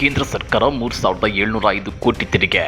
ಕೇಂದ್ರ ಸರ್ಕಾರ ಮೂರು ಸಾವಿರದ ಏಳ್ನೂರ ಐದು ಕೋಟಿ ತೆರಿಗೆ.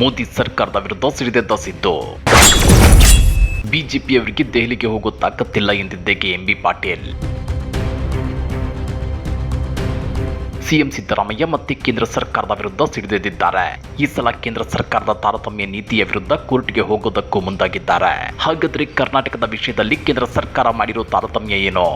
ಮೋದಿ ಸರ್ಕಾರದ ವಿರುದ್ಧ ಸಿಡಿದೆದ್ದ ಸಿದ್ದು ಬಿಜೆಪಿಯವರಿಗೆ ದೆಹಲಿಗೆ ಹೋಗೋ ತಾಕತ್ತಿಲ್ಲ ಎಂದಿದ್ದೆ ಎಂಬಿ ಪಾಟೀಲ್. ಸಿಎಂ ಸಿದ್ದರಾಮಯ್ಯ ಮತ್ತೆ ಕೇಂದ್ರ ಸರ್ಕಾರದ ವಿರುದ್ಧ ಸಿಡಿದೆದ್ದಿದ್ದಾರೆ. ಈ ಸಲ ಕೇಂದ್ರ ಸರ್ಕಾರದ ತಾರತಮ್ಯ ನೀತಿಯ ವಿರುದ್ಧ ಕೋರ್ಟ್ಗೆ ಹೋಗೋದಕ್ಕೂ ಮುಂದಾಗಿದ್ದಾರೆ. ಹಾಗಾದ್ರೆ ಕರ್ನಾಟಕದ ವಿಷಯದಲ್ಲಿ ಕೇಂದ್ರ ಸರ್ಕಾರ ಮಾಡಿರೋ ತಾರತಮ್ಯ ಏನು?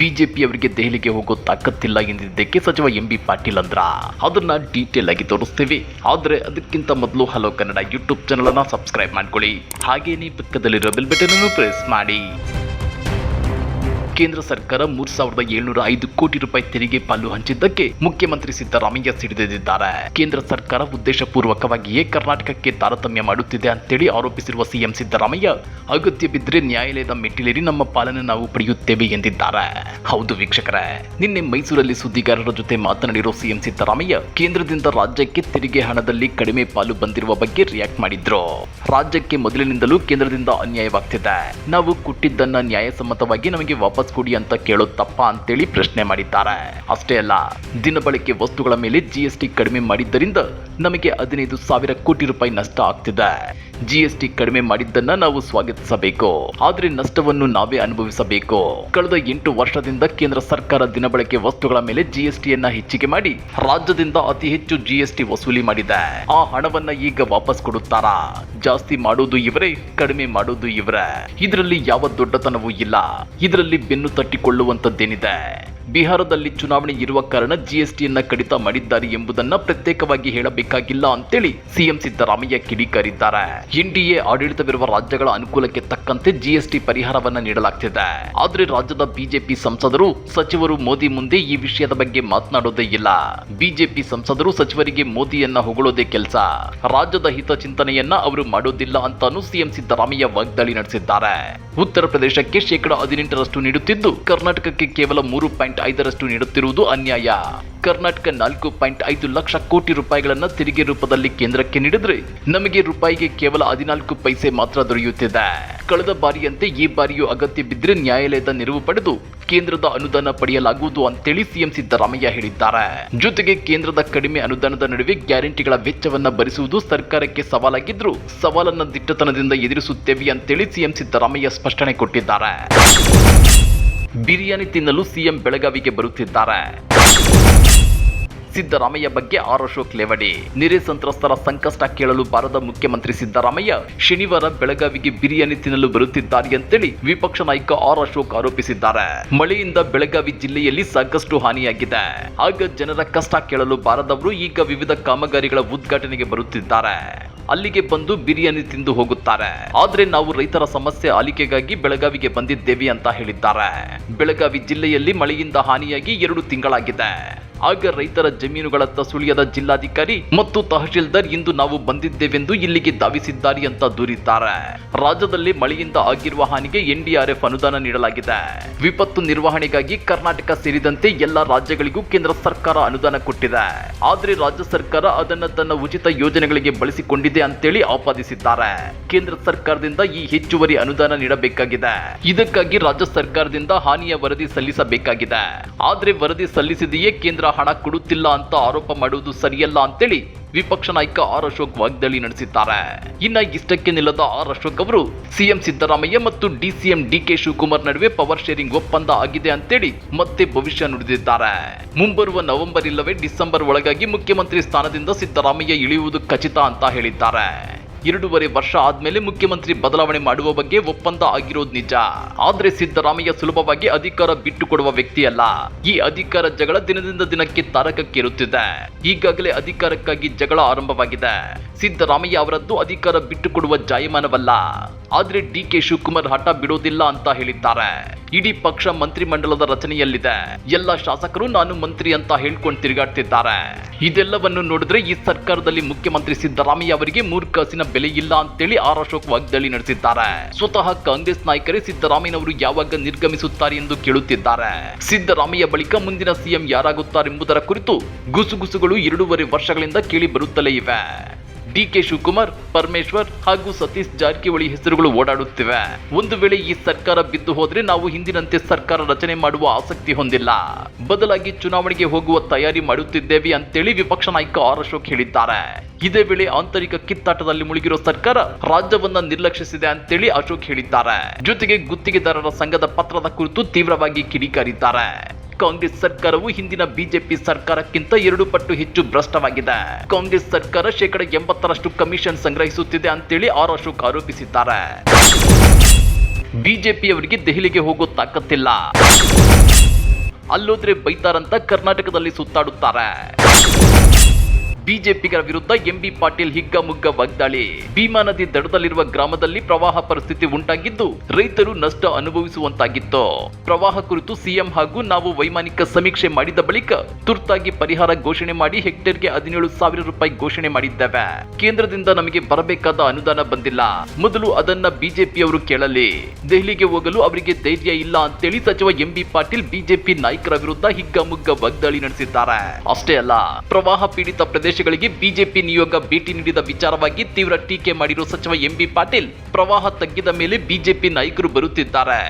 ಬಿಜೆಪಿಯವರಿಗೆ ದೆಹಲಿಗೆ ಹೋಗೋ ತಾಕತ್ತಿಲ್ಲ ಎಂದಿದ್ದಕ್ಕೆ ಸಚಿವ ಎಂ ಬಿ ಪಾಟೀಲ್ ಅಂದ್ರ. ಅದನ್ನ ಡೀಟೇಲ್ ಆಗಿ ತೋರಿಸ್ತೀವಿ. ಆದ್ರೆ ಅದಕ್ಕಿಂತ ಮೊದಲು ಹಲೋ ಕನ್ನಡ ಯೂಟ್ಯೂಬ್ ಚಾನಲ್ ಅನ್ನ ಸಬ್ಸ್ಕ್ರೈಬ್ ಮಾಡ್ಕೊಳ್ಳಿ. ಹಾಗೇನೇ ಪಕ್ಕದಲ್ಲಿರೋ ಬೆಲ್ ಬಟನ್ ಅನ್ನು ಪ್ರೆಸ್ ಮಾಡಿ. ಕೇಂದ್ರ ಸರ್ಕಾರ ಮೂರ್ ಸಾವಿರದ ಏಳ್ನೂರ ಐದು ಕೋಟಿ ರೂಪಾಯಿ ತೆರಿಗೆ ಪಾಲು ಹಂಚಿದ್ದಕ್ಕೆ ಮುಖ್ಯಮಂತ್ರಿ ಸಿದ್ದರಾಮಯ್ಯ ಸಿಡಿದೆದಿದ್ದಾರೆ. ಕೇಂದ್ರ ಸರ್ಕಾರ ಉದ್ದೇಶಪೂರ್ವಕವಾಗಿಯೇ ಕರ್ನಾಟಕಕ್ಕೆ ತಾರತಮ್ಯ ಮಾಡುತ್ತಿದೆ ಅಂತೇಳಿ ಆರೋಪಿಸಿರುವ ಸಿಎಂ ಸಿದ್ದರಾಮಯ್ಯ, ಅಗತ್ಯ ಬಿದ್ದರೆ ನ್ಯಾಯಾಲಯದ ಮೆಟ್ಟಿಲೇರಿ ನಮ್ಮ ಪಾಲನೆ ನಾವು ಪಡೆಯುತ್ತೇವೆ ಎಂದಿದ್ದಾರೆ. ಹೌದು ವೀಕ್ಷಕರೇ, ನಿನ್ನೆ ಮೈಸೂರಲ್ಲಿ ಸುದ್ದಿಗಾರರ ಜೊತೆ ಮಾತನಾಡಿರೋ ಸಿಎಂ ಸಿದ್ದರಾಮಯ್ಯ ಕೇಂದ್ರದಿಂದ ರಾಜ್ಯಕ್ಕೆ ತೆರಿಗೆ ಹಣದಲ್ಲಿ ಕಡಿಮೆ ಪಾಲು ಬಂದಿರುವ ಬಗ್ಗೆ ರಿಯಾಕ್ಟ್ ಮಾಡಿದ್ರು. ರಾಜ್ಯಕ್ಕೆ ಮೊದಲಿನಿಂದಲೂ ಕೇಂದ್ರದಿಂದ ಅನ್ಯಾಯವಾಗ್ತಿದೆ. ನಾವು ಕೊಟ್ಟಿದ್ದನ್ನ ನ್ಯಾಯಸಮ್ಮತವಾಗಿ ನಮಗೆ ವಾಪಸ್ ಕೊಡಿ ಅಂತ ಕೇಳುತ್ತಪ್ಪ ತಪ್ಪ ಅಂತೇಳಿ ಪ್ರಶ್ನೆ ಮಾಡಿದ್ದಾರೆ. ಅಷ್ಟೇ ಅಲ್ಲ ದಿನಬಳಕೆ ವಸ್ತುಗಳ ಮೇಲೆ ಜಿಎಸ್ಟಿ ಕಡಿಮೆ ಮಾಡಿದ್ದರಿಂದ ನಮಗೆ ಹದಿನೈದು ಸಾವಿರ ಕೋಟಿ ರೂಪಾಯಿ ನಷ್ಟ ಆಗ್ತಿದೆ. ಜಿಎಸ್ಟಿ ಕಡಿಮೆ ಮಾಡಿದ್ದನ್ನ ನಾವು ಸ್ವಾಗತಿಸಬೇಕು. ಆದ್ರೆ ನಷ್ಟವನ್ನು ನಾವೇ ಅನುಭವಿಸಬೇಕು. ಕಳೆದ ಎಂಟು ವರ್ಷದಿಂದ ಕೇಂದ್ರ ಸರ್ಕಾರ ದಿನಬಳಕೆ ವಸ್ತುಗಳ ಮೇಲೆ ಜಿಎಸ್ಟಿಯನ್ನ ಹೆಚ್ಚಿಗೆ ಮಾಡಿ ರಾಜ್ಯದಿಂದ ಅತಿ ಹೆಚ್ಚು ಜಿಎಸ್ಟಿ ವಸೂಲಿ ಮಾಡಿದೆ. ಆ ಹಣವನ್ನ ಈಗ ವಾಪಸ್ ಕೊಡುತ್ತಾರಾ? ಜಾಸ್ತಿ ಮಾಡೋದು ಇವರೇ, ಕಡಿಮೆ ಮಾಡೋದು ಇವರೇ? ಇದರಲ್ಲಿ ಯಾವ ದೊಡ್ಡತನವೂ ಇಲ್ಲ. ಇದರಲ್ಲಿ ಬೆನ್ನು ತಟ್ಟಿಕೊಳ್ಳುವಂತದ್ದೇನಿದೆ ಬಿಹಾರದಲ್ಲಿ ಚುನಾವಣೆ ಇರುವ ಕಾರಣ ಜಿಎಸ್ಟಿಯನ್ನ ಕಡಿತ ಮಾಡಿದ್ದಾರೆ ಎಂಬುದನ್ನ ಪ್ರತ್ಯೇಕವಾಗಿ ಹೇಳಬೇಕಾಗಿಲ್ಲ ಅಂತೇಳಿ ಸಿಎಂ ಸಿದ್ದರಾಮಯ್ಯ ಕಿಡಿಕಾರಿದ್ದಾರೆ. ಎನ್ಡಿಎ ಆಡಳಿತವಿರುವ ರಾಜ್ಯಗಳ ಅನುಕೂಲಕ್ಕೆ ತಕ್ಕಂತೆ ಜಿಎಸ್ಟಿ ಪರಿಹಾರವನ್ನ ನೀಡಲಾಗ್ತಿದೆ. ಆದ್ರೆ ರಾಜ್ಯದ ಬಿಜೆಪಿ ಸಂಸದರು, ಸಚಿವರು ಮೋದಿ ಮುಂದೆ ಈ ವಿಷಯದ ಬಗ್ಗೆ ಮಾತನಾಡೋದೇ ಇಲ್ಲ. ಬಿಜೆಪಿ ಸಂಸದರು, ಸಚಿವರಿಗೆ ಮೋದಿಯನ್ನ ಹೊಗಳೋದೇ ಕೆಲಸ. ರಾಜ್ಯದ ಹಿತ ಚಿಂತನೆಯನ್ನ ಅವರು ಮಾಡೋದಿಲ್ಲ ಅಂತಾನು ಸಿಎಂ ಸಿದ್ದರಾಮಯ್ಯ ವಾಗ್ದಾಳಿ ನಡೆಸಿದ್ದಾರೆ. ಉತ್ತರ ಪ್ರದೇಶಕ್ಕೆ ಶೇಕಡಾ ಹದಿನೆಂಟರಷ್ಟು ನೀಡುತ್ತಿದ್ದು, ಕರ್ನಾಟಕಕ್ಕೆ ಕೇವಲ ಮೂರು ಪಾಯಿಂಟ್ ಐದರಷ್ಟು ನೀಡುತ್ತಿರುವುದು ಅನ್ಯಾಯ. ಕರ್ನಾಟಕ ನಾಲ್ಕು ಪಾಯಿಂಟ್ ಐದು ಲಕ್ಷ ಕೋಟಿ ರೂಪಾಯಿಗಳನ್ನ ತೆರಿಗೆ ರೂಪದಲ್ಲಿ ಕೇಂದ್ರಕ್ಕೆ ನೀಡಿದ್ರೆ ನಮಗೆ ರೂಪಾಯಿಗೆ ಕೇವಲ ಹದಿನಾಲ್ಕು ಪೈಸೆ ಮಾತ್ರ ದೊರೆಯುತ್ತಿದೆ. ಕಳೆದ ಬಾರಿಯಂತೆ ಈ ಬಾರಿಯೂ ಅಗತ್ಯ ಬಿದ್ದರೆ ನ್ಯಾಯಾಲಯದ ನೆರವು ಪಡೆದು ಕೇಂದ್ರದ ಅನುದಾನ ಪಡೆಯಲಾಗುವುದು ಅಂತೇಳಿ ಸಿಎಂ ಸಿದ್ದರಾಮಯ್ಯ ಹೇಳಿದ್ದಾರೆ. ಜೊತೆಗೆ ಕೇಂದ್ರದ ಕಡಿಮೆ ಅನುದಾನದ ನಡುವೆ ಗ್ಯಾರಂಟಿಗಳ ವೆಚ್ಚವನ್ನ ಭರಿಸುವುದು ಸರ್ಕಾರಕ್ಕೆ ಸವಾಲಾಗಿದ್ರು ಸವಾಲನ್ನ ದಿಟ್ಟತನದಿಂದ ಎದುರಿಸುತ್ತೇವೆ ಅಂತೇಳಿ ಸಿಎಂ ಸಿದ್ದರಾಮಯ್ಯ ಸ್ಪಷ್ಟನೆ ಕೊಟ್ಟಿದ್ದಾರೆ. ಬಿರಿಯಾನಿ ತಿನ್ನಲು ಸಿಎಂ ಬೆಳಗಾವಿಗೆ ಬರುತ್ತಿದ್ದಾರೆ. ಸಿದ್ದರಾಮಯ್ಯ ಬಗ್ಗೆ ಆರ್ ಅಶೋಕ್ ಲೇವಡಿ. ನೆರೆ ಸಂತ್ರಸ್ತರ ಸಂಕಷ್ಟ ಕೇಳಲು ಬಾರದ ಮುಖ್ಯಮಂತ್ರಿ ಸಿದ್ದರಾಮಯ್ಯ ಶನಿವಾರ ಬೆಳಗಾವಿಗೆ ಬಿರಿಯಾನಿ ತಿನ್ನಲು ಬರುತ್ತಿದ್ದಾರೆ ಅಂತೇಳಿ ವಿಪಕ್ಷ ನಾಯಕ ಆರ್ ಅಶೋಕ್ ಆರೋಪಿಸಿದ್ದಾರೆ. ಮಳೆಯಿಂದ ಬೆಳಗಾವಿ ಜಿಲ್ಲೆಯಲ್ಲಿ ಸಾಕಷ್ಟು ಹಾನಿಯಾಗಿದೆ. ಆಗ ಜನರ ಕಷ್ಟ ಕೇಳಲು ಬಾರದವರು ಈಗ ವಿವಿಧ ಕಾಮಗಾರಿಗಳ ಉದ್ಘಾಟನೆಗೆ ಬರುತ್ತಿದ್ದಾರೆ. ಅಲ್ಲಿಗೆ ಬಂದು ಬಿರಿಯಾನಿ ತಿಂದು ಹೋಗುತ್ತಾರೆ. ಆದ್ರೆ ನಾವು ರೈತರ ಸಮಸ್ಯೆ ಆಲಿಕೆಗಾಗಿ ಬೆಳಗಾವಿಗೆ ಬಂದಿದ್ದೇವೆ ಅಂತ ಹೇಳಿದ್ದಾರೆ. ಬೆಳಗಾವಿ ಜಿಲ್ಲೆಯಲ್ಲಿ ಮಳೆಯಿಂದ ಹಾನಿಯಾಗಿ ಎರಡು ತಿಂಗಳಾಗಿದೆ. ಆಗ ರೈತರ ಜಮೀನುಗಳತ್ತ ಸುಳಿಯದ ಜಿಲ್ಲಾಧಿಕಾರಿ ಮತ್ತು ತಹಶೀಲ್ದಾರ್ ಇಂದು ನಾವು ಬಂದಿದ್ದೇವೆಂದು ಇಲ್ಲಿಗೆ ಧಾವಿಸಿದ್ದಾರೆ ಅಂತ ದೂರಿದ್ದಾರೆ. ರಾಜ್ಯದಲ್ಲಿ ಮಳೆಯಿಂದ ಆಗಿರುವ ಹಾನಿಗೆ ಎನ್ಡಿಆರ್ಎಫ್ ಅನುದಾನ ನೀಡಲಾಗಿದೆ. ವಿಪತ್ತು ನಿರ್ವಹಣೆಗಾಗಿ ಕರ್ನಾಟಕ ಸೇರಿದಂತೆ ಎಲ್ಲ ರಾಜ್ಯಗಳಿಗೂ ಕೇಂದ್ರ ಸರ್ಕಾರ ಅನುದಾನ ಕೊಟ್ಟಿದೆ. ಆದ್ರೆ ರಾಜ್ಯ ಸರ್ಕಾರ ಅದನ್ನ ತನ್ನ ಉಚಿತ ಯೋಜನೆಗಳಿಗೆ ಬಳಸಿಕೊಂಡಿದೆ ಅಂತೇಳಿ ಆಪಾದಿಸಿದ್ದಾರೆ. ಕೇಂದ್ರ ಸರ್ಕಾರದಿಂದ ಈ ಹೆಚ್ಚುವರಿ ಅನುದಾನ ನೀಡಬೇಕಾಗಿದೆ. ಇದಕ್ಕಾಗಿ ರಾಜ್ಯ ಸರ್ಕಾರದಿಂದ ಹಾನಿಯ ವರದಿ ಸಲ್ಲಿಸಬೇಕಾಗಿದೆ. ಆದ್ರೆ ವರದಿ ಸಲ್ಲಿಸಿದೆಯೇ ಕೇಂದ್ರ ಹಣ ಕೊಡುತ್ತಿಲ್ಲ ಅಂತ ಆರೋಪ ಮಾಡುವುದು ಸರಿಯಲ್ಲ ಅಂತೇಳಿ ವಿಪಕ್ಷ ನಾಯಕ ಆರ್ ಅಶೋಕ್ ವಾಗ್ದಾಳಿ ನಡೆಸಿದ್ದಾರೆ. ಇನ್ನ ಇಷ್ಟಕ್ಕೆ ನಿಲ್ಲದ ಆರ್ ಅಶೋಕ್ ಅವರು ಸಿಎಂ ಸಿದ್ದರಾಮಯ್ಯ ಮತ್ತು ಡಿಸಿಎಂ ಡಿಕೆ ಶಿವಕುಮಾರ್ ನಡುವೆ ಪವರ್ ಶೇರಿಂಗ್ ಒಪ್ಪಂದ ಆಗಿದೆ ಅಂತೇಳಿ ಮತ್ತೆ ಭವಿಷ್ಯ ನುಡಿದಿದ್ದಾರೆ. ಮುಂಬರುವ ನವೆಂಬರ್ ಇಲ್ಲವೇ ಡಿಸೆಂಬರ್ ಒಳಗಾಗಿ ಮುಖ್ಯಮಂತ್ರಿ ಸ್ಥಾನದಿಂದ ಸಿದ್ದರಾಮಯ್ಯ ಇಳಿಯುವುದು ಖಚಿತ ಅಂತ ಹೇಳಿದ್ದಾರೆ. ಎರಡೂವರೆ ವರ್ಷ ಆದ್ಮೇಲೆ ಮುಖ್ಯಮಂತ್ರಿ ಬದಲಾವಣೆ ಮಾಡುವ ಬಗ್ಗೆ ಒಪ್ಪಂದ ಆಗಿರೋದು ನಿಜ. ಆದ್ರೆ ಸಿದ್ದರಾಮಯ್ಯ ಸುಲಭವಾಗಿ ಅಧಿಕಾರ ಬಿಟ್ಟು ಕೊಡುವ ವ್ಯಕ್ತಿಯಲ್ಲ ಈ ಅಧಿಕಾರ ಜಗಳ ದಿನದಿಂದ ದಿನಕ್ಕೆ ತಾರಕಕ್ಕೇರುತ್ತಿದೆ. ಈಗಾಗಲೇ ಅಧಿಕಾರಕ್ಕಾಗಿ ಜಗಳ ಆರಂಭವಾಗಿದೆ. ಸಿದ್ದರಾಮಯ್ಯ ಅವರದ್ದು ಅಧಿಕಾರ ಬಿಟ್ಟುಕೊಡುವ ಜಾಯಮಾನವಲ್ಲ. ಆದ್ರೆ ಡಿ ಕೆ ಶಿವಕುಮಾರ್ ಹಠ ಬಿಡೋದಿಲ್ಲ ಅಂತ ಹೇಳಿದ್ದಾರೆ. ಇಡೀ ಪಕ್ಷ ಮಂತ್ರಿಮಂಡಲದ ರಚನೆಯಲ್ಲಿದೆ. ಎಲ್ಲ ಶಾಸಕರು ನಾನು ಮಂತ್ರಿ ಅಂತ ಹೇಳ್ಕೊಂಡು ತಿರುಗಾಡ್ತಿದ್ದಾರೆ. ಇದೆಲ್ಲವನ್ನು ನೋಡಿದ್ರೆ ಈ ಸರ್ಕಾರದಲ್ಲಿ ಮುಖ್ಯಮಂತ್ರಿ ಸಿದ್ದರಾಮಯ್ಯ ಅವರಿಗೆ ಮೂರ್ಖಸಿನ ಕಾಸಿನ ಬೆಲೆ ಇಲ್ಲ ಅಂತೇಳಿ ಆರ್. ಅಶೋಕ್ ವಾಗ್ದಾಳಿ ನಡೆಸಿದ್ದಾರೆ. ಸ್ವತಃ ಕಾಂಗ್ರೆಸ್ ನಾಯಕರೇ ಸಿದ್ದರಾಮಯ್ಯನವರು ಯಾವಾಗ ನಿರ್ಗಮಿಸುತ್ತಾರೆ ಎಂದು ಕೇಳುತ್ತಿದ್ದಾರೆ. ಸಿದ್ದರಾಮಯ್ಯ ಬಳಿಕ ಮುಂದಿನ ಸಿಎಂ ಯಾರಾಗುತ್ತಾರೆಂಬುದರ ಕುರಿತು ಗುಸುಗುಸುಗಳು ಎರಡೂವರೆ ವರ್ಷಗಳಿಂದ ಕೇಳಿ ಬರುತ್ತಲೇ ಇವೆ. ಡಿ ಕೆ ಶಿವಕುಮಾರ್, ಪರಮೇಶ್ವರ್ ಹಾಗೂ ಸತೀಶ್ ಜಾರಕಿಹೊಳಿ ಹೆಸರುಗಳು ಓಡಾಡುತ್ತಿವೆ. ಒಂದು ವೇಳೆ ಈ ಸರ್ಕಾರ ಬಿದ್ದು ಹೋದ್ರೆ ನಾವು ಹಿಂದಿನಂತೆ ಸರ್ಕಾರ ರಚನೆ ಮಾಡುವ ಆಸಕ್ತಿ ಹೊಂದಿಲ್ಲ. ಬದಲಾಗಿ ಚುನಾವಣೆಗೆ ಹೋಗುವ ತಯಾರಿ ಮಾಡುತ್ತಿದ್ದೇವೆ ಅಂತೇಳಿ ವಿಪಕ್ಷ ನಾಯಕ ಆರ್ ಅಶೋಕ್ ಹೇಳಿದ್ದಾರೆ. ಇದೇ ವೇಳೆ ಆಂತರಿಕ ಕಿತ್ತಾಟದಲ್ಲಿ ಮುಳುಗಿರೋ ಸರ್ಕಾರ ರಾಜ್ಯವನ್ನ ನಿರ್ಲಕ್ಷಿಸಿದೆ ಅಂತೇಳಿ ಅಶೋಕ್ ಹೇಳಿದ್ದಾರೆ. ಜೊತೆಗೆ ಗುತ್ತಿಗೆದಾರರ ಸಂಘದ ಪತ್ರದ ಕುರಿತು ತೀವ್ರವಾಗಿ ಕಿಡಿಕಾರಿದ್ದಾರೆ. ಕಾಂಗ್ರೆಸ್ ಸರ್ಕಾರವು ಹಿಂದಿನ ಬಿಜೆಪಿ ಸರ್ಕಾರಕ್ಕಿಂತ ಎರಡು ಪಟ್ಟು ಹೆಚ್ಚು ಭ್ರಷ್ಟವಾಗಿದೆ. ಕಾಂಗ್ರೆಸ್ ಸರ್ಕಾರ ಶೇಕಡ ಎಂಬತ್ತರಷ್ಟು ಕಮಿಷನ್ ಸಂಗ್ರಹಿಸುತ್ತಿದೆ ಅಂತೇಳಿ ಆರ್ ಅಶೋಕ್ ಆರೋಪಿಸಿದ್ದಾರೆ. ಬಿಜೆಪಿಯವರಿಗೆ ದೆಹಲಿಗೆ ಹೋಗೋ ತಾಕತ್ತಿಲ್ಲ. ಅಲ್ಲೋದ್ರೆ ಬೈತಾರಂತ ಕರ್ನಾಟಕದಲ್ಲಿ ಸುತ್ತಾಡುತ್ತಾರೆ. ಬಿಜೆಪಿಗರ ವಿರುದ್ಧ ಎಂಬಿ ಪಾಟೀಲ್ ಹಿಗ್ಗಮುಗ್ಗ ವಾಗ್ದಾಳಿ. ಭೀಮಾ ನದಿ ದಡದಲ್ಲಿರುವ ಗ್ರಾಮದಲ್ಲಿ ಪ್ರವಾಹ ಪರಿಸ್ಥಿತಿ ಉಂಟಾಗಿದ್ದು, ರೈತರು ನಷ್ಟ ಅನುಭವಿಸುವಂತಾಗಿತ್ತು. ಪ್ರವಾಹ ಕುರಿತು ಸಿಎಂ ಹಾಗೂ ನಾವು ವೈಮಾನಿಕ ಸಮೀಕ್ಷೆ ಮಾಡಿದ ಬಳಿಕ ತುರ್ತಾಗಿ ಪರಿಹಾರ ಘೋಷಣೆ ಮಾಡಿ ಹೆಕ್ಟೇರ್ಗೆ ಹದಿನೇಳು ಸಾವಿರ ರೂಪಾಯಿ ಘೋಷಣೆ ಮಾಡಿದ್ದೇವೆ. ಕೇಂದ್ರದಿಂದ ನಮಗೆ ಬರಬೇಕಾದ ಅನುದಾನ ಬಂದಿಲ್ಲ. ಮೊದಲು ಅದನ್ನ ಬಿಜೆಪಿಯವರು ಕೇಳಲಿ. ದೆಹಲಿಗೆ ಹೋಗಲು ಅವರಿಗೆ ಧೈರ್ಯ ಇಲ್ಲ ಅಂತೇಳಿ ಸಚಿವ ಎಂಬಿ ಪಾಟೀಲ್ ಬಿಜೆಪಿ ನಾಯಕರ ವಿರುದ್ಧ ಹಿಗ್ಗಮುಗ್ಗ ವಾಗ್ದಾಳಿ ನಡೆಸಿದ್ದಾರೆ. ಅಷ್ಟೇ ಅಲ್ಲ, ಪ್ರವಾಹ ಪೀಡಿತ ಪ್ರದೇಶಗಳಿಗೆ ಬಿಜೆಪಿ ನಿಯೋಗ ಭೇಟಿ ನೀಡಿದ ವಿಚಾರವಾಗಿ ತೀವ್ರ ಟೀಕೆ ಮಾಡಿರುವ ಸಚಿವ ಎಂಬಿ ಪಾಟೀಲ್, ಪ್ರವಾಹ ತಗ್ಗಿದ ಮೇಲೆ ಬಿಜೆಪಿ ನಾಯಕರು ಬರುತ್ತಿದ್ದಾರೆ.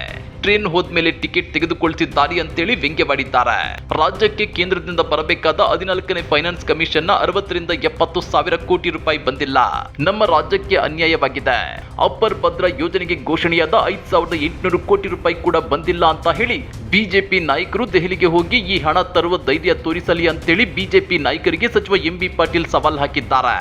ಟ್ರೈನ್ ಹೋದ್ಮೇಲೆ ಟಿಕೆಟ್ ತೆಗೆದುಕೊಳ್ತಿದ್ದಾರೆ ಅಂತೇಳಿ ವ್ಯಂಗ್ಯವಾಡಿದ್ದಾರೆ. ರಾಜ್ಯಕ್ಕೆ ಕೇಂದ್ರದಿಂದ ಬರಬೇಕಾದ ಹದಿನಾಲ್ಕನೇ ಫೈನಾನ್ಸ್ ಕಮಿಷನ್ನ ಅರವತ್ತರಿಂದ ಎಪ್ಪತ್ತು ಸಾವಿರ ಕೋಟಿ ರೂಪಾಯಿ ಬಂದಿಲ್ಲ. ನಮ್ಮ ರಾಜ್ಯಕ್ಕೆ ಅನ್ಯಾಯವಾಗಿದೆ. ಅಪ್ಪರ್ ಭದ್ರ ಯೋಜನೆಗೆ ಘೋಷಣೆಯಾದ ಐದ್ ಸಾವಿರದ ಎಂಟುನೂರು ಕೋಟಿ ರೂಪಾಯಿ ಕೂಡ ಬಂದಿಲ್ಲ ಅಂತ ಹೇಳಿ ಬಿಜೆಪಿ ನಾಯಕರು ದೆಹಲಿಗೆ ಹೋಗಿ ಈ ಹಣ ತರುವ ಧೈರ್ಯ ತೋರಿಸಲಿ ಅಂತೇಳಿ ಬಿಜೆಪಿ ನಾಯಕರಿಗೆ ಸಚಿವ ಎಂಬಿ ಪಾಟೀಲ್ ಸವಾಲ್ ಹಾಕಿದ್ದಾರೆ.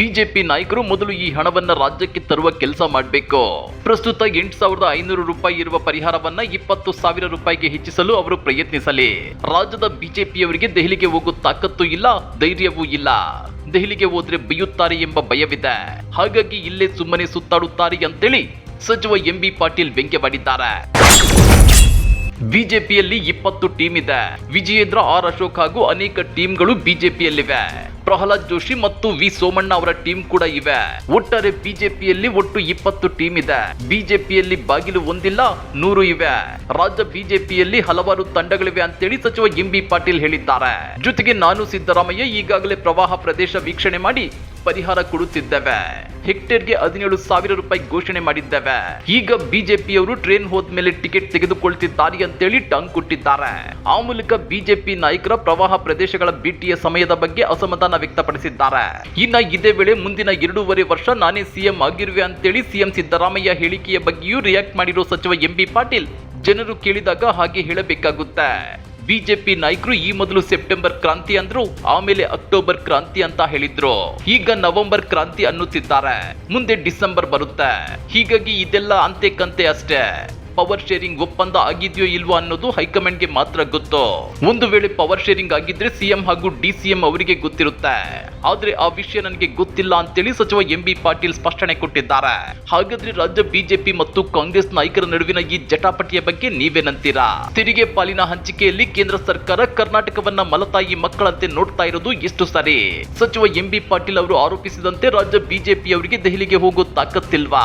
ಬಿಜೆಪಿ ನಾಯಕರು ಮೊದಲು ಈ ಹಣವನ್ನ ರಾಜ್ಯಕ್ಕೆ ತರುವ ಕೆಲಸ ಮಾಡಬೇಕು. ಪ್ರಸ್ತುತ ಎಂಟು ಸಾವಿರದ ಐನೂರು ರೂಪಾಯಿ ಇರುವ ಪರಿಹಾರವನ್ನ ಇಪ್ಪತ್ತು ಸಾವಿರ ರೂಪಾಯಿಗೆ ಹೆಚ್ಚಿಸಲು ಅವರು ಪ್ರಯತ್ನಿಸಲಿ. ರಾಜ್ಯದ ಬಿಜೆಪಿಯವರಿಗೆ ದೆಹಲಿಗೆ ಹೋಗುವ ತಾಕತ್ತು ಇಲ್ಲ, ಧೈರ್ಯವೂ ಇಲ್ಲ. ದೆಹಲಿಗೆ ಹೋದ್ರೆ ಬೈಯುತ್ತಾರೆ ಎಂಬ ಭಯವಿದೆ. ಹಾಗಾಗಿ ಇಲ್ಲೇ ಸುಮ್ಮನೆ ಸುತ್ತಾಡುತ್ತಾರೆ ಅಂತೇಳಿ ಸಚಿವ ಎಂಬಿ ಪಾಟೀಲ್ ವ್ಯಂಗ್ಯವಾಡಿದ್ದಾರೆ. ಬಿಜೆಪಿಯಲ್ಲಿ ಇಪ್ಪತ್ತು ಟೀಮ್ ಇದೆ. ವಿಜಯೇಂದ್ರ, ಆರ್ ಅಶೋಕ್ ಹಾಗೂ ಅನೇಕ ಟೀಮ್ಗಳು ಬಿಜೆಪಿಯಲ್ಲಿವೆ. ಪ್ರಹ್ಲಾದ್ ಜೋಶಿ ಮತ್ತು ವಿ ಸೋಮಣ್ಣ ಅವರ ಟೀಮ್ ಕೂಡ ಇವೆ. ಒಟ್ಟಾರೆ ಬಿಜೆಪಿಯಲ್ಲಿ ಒಟ್ಟು ಇಪ್ಪತ್ತು ಟೀಮ್ ಇದೆ. ಬಿಜೆಪಿಯಲ್ಲಿ ಬಾಗಿಲು ಒಂದಿಲ್ಲ ನೂರು ಇವೆ. ರಾಜ್ಯ ಬಿಜೆಪಿಯಲ್ಲಿ ಹಲವಾರು ತಂಡಗಳಿವೆ ಅಂತೇಳಿ ಸಚಿವ ಎಂಬಿ ಪಾಟೀಲ್ ಹೇಳಿದ್ದಾರೆ. ಜೊತೆಗೆ ನಾನು ಸಿದ್ದರಾಮಯ್ಯ ಈಗಾಗಲೇ ಪ್ರವಾಹ ಪ್ರದೇಶ ವೀಕ್ಷಣೆ ಮಾಡಿ ಪರಿಹಾರ ಕೊಡುತ್ತಿದ್ದೇವೆ. ಹೆಕ್ಟೇರ್ಗೆ ಹದಿನೇಳು ಸಾವಿರ ರೂಪಾಯಿ ಘೋಷಣೆ ಮಾಡಿದ್ದೇವೆ. ಈಗ ಬಿಜೆಪಿಯವರು ಟ್ರೈನ್ ಹೋದ್ಮೇಲೆ ಟಿಕೆಟ್ ತೆಗೆದುಕೊಳ್ತಿದ್ದಾರೆ ಅಂತೇಳಿ ಟಂಗ್ ಕೊಟ್ಟಿದ್ದಾರೆ. ಆ ಮೂಲಕ ಬಿಜೆಪಿ ನಾಯಕರ ಪ್ರವಾಹ ಪ್ರದೇಶಗಳ ಭೇಟಿಯ ಸಮಯದ ಬಗ್ಗೆ ಅಸಮಾಧಾನ ವ್ಯಕ್ತಪಡಿಸಿದ್ದಾರೆ. ಇನ್ನ ಇದೇ ವೇಳೆ ಮುಂದಿನ ಎರಡೂವರೆ ವರ್ಷ ನಾನೇ ಸಿಎಂ ಆಗಿರುವೆ ಅಂತೇಳಿ ಸಿಎಂ ಸಿದ್ದರಾಮಯ್ಯ ಹೇಳಿಕೆಯ ಬಗ್ಗೆಯೂ ರಿಯಾಕ್ಟ್ ಮಾಡಿರೋ ಸಚಿವ ಎಂಬಿ ಪಾಟೀಲ್ ಜನರು ಕೇಳಿದಾಗ ಹಾಗೆ ಹೇಳಬೇಕಾಗುತ್ತೆ. ಬಿಜೆಪಿ ನಾಯಕರು ಈ ಮೊದಲು ಸೆಪ್ಟೆಂಬರ್ ಕ್ರಾಂತಿ ಅಂದ್ರು, ಆಮೇಲೆ ಅಕ್ಟೋಬರ್ ಕ್ರಾಂತಿ ಅಂತ ಹೇಳಿದ್ರು. ಈಗ ನವೆಂಬರ್ ಕ್ರಾಂತಿ ಅನ್ನುತ್ತಿದ್ದಾರೆ. ಮುಂದೆ ಡಿಸೆಂಬರ್ ಬರುತ್ತೆ. ಹೀಗಾಗಿ ಇದೆಲ್ಲ ಅಂತೆ ಕಂತೆ ಅಷ್ಟೇ. ಪವರ್ ಶೇರಿಂಗ್ ಒಪ್ಪಂದ ಆಗಿದೆಯೋ ಇಲ್ವೋ ಅನ್ನೋದು ಹೈಕಮಾಂಡ್ಗೆ ಮಾತ್ರ ಗೊತ್ತು. ಒಂದು ವೇಳೆ ಪವರ್ ಶೇರಿಂಗ್ ಆಗಿದ್ರೆ ಸಿಎಂ ಹಾಗೂ ಡಿಸಿಎಂ ಅವರಿಗೆ ಗೊತ್ತಿರುತ್ತೆ. ಆದ್ರೆ ಆ ವಿಷಯ ನನಗೆ ಗೊತ್ತಿಲ್ಲ ಅಂತೇಳಿ ಸಚಿವ ಎಂಬಿ ಪಾಟೀಲ್ ಸ್ಪಷ್ಟನೆ ಕೊಟ್ಟಿದ್ದಾರೆ. ಹಾಗಾದ್ರೆ ರಾಜ್ಯ ಬಿಜೆಪಿ ಮತ್ತು ಕಾಂಗ್ರೆಸ್ ನಾಯಕರ ನಡುವಿನ ಈ ಜಟಾಪಟಿಯ ಬಗ್ಗೆ ನೀವೇನಂತೀರಾ ತೆರಿಗೆ ಪಾಲಿನ ಹಂಚಿಕೆಯಲ್ಲಿ ಕೇಂದ್ರ ಸರ್ಕಾರ ಕರ್ನಾಟಕವನ್ನ ಮಲತಾಯಿ ಮಕ್ಕಳಂತೆ ನೋಡ್ತಾ ಇರೋದು ಎಷ್ಟು ಸರಿ? ಸಚಿವ ಎಂ ಬಿ ಪಾಟೀಲ್ ಅವರು ಆರೋಪಿಸಿದಂತೆ ರಾಜ್ಯ ಬಿಜೆಪಿ ಅವರಿಗೆ ದೆಹಲಿಗೆ ಹೋಗೋ ತಾಕತ್ತಿಲ್ವಾ?